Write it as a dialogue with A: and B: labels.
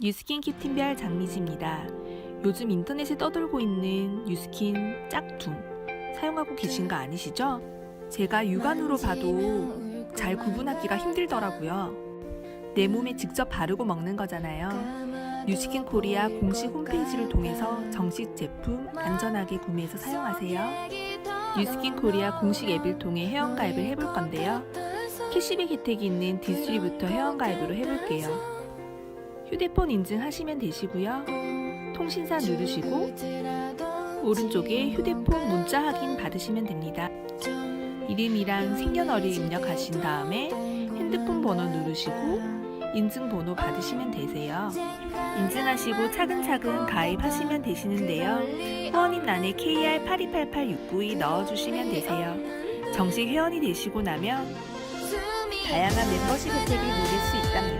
A: 뉴스킨 키팀별 장미지입니다. 요즘 인터넷에 떠돌고 있는 뉴스킨 짝퉁 사용하고 계신 거 아니시죠? 제가 육안으로 봐도 잘 구분하기가 힘들더라고요. 내 몸에 직접 바르고 먹는 거잖아요. 뉴스킨 코리아 공식 홈페이지를 통해서 정식 제품 안전하게 구매해서 사용하세요. 뉴스킨 코리아 공식 앱을 통해 회원가입을 해볼 건데요. 캐시백 혜택이 있는 D3부터 회원가입으로 해볼게요. 휴대폰 인증하시면 되시고요. 통신사 누르시고 오른쪽에 휴대폰 문자 확인 받으시면 됩니다. 이름이랑 생년월일 입력하신 다음에 핸드폰 번호 누르시고 인증번호 받으시면 되세요. 인증하시고 차근차근 가입하시면 되시는데요. 회원인란에 KR828869이 넣어주시면 되세요. 정식 회원이 되시고 나면 다양한 멤버십 혜택을 누릴 수 있답니다.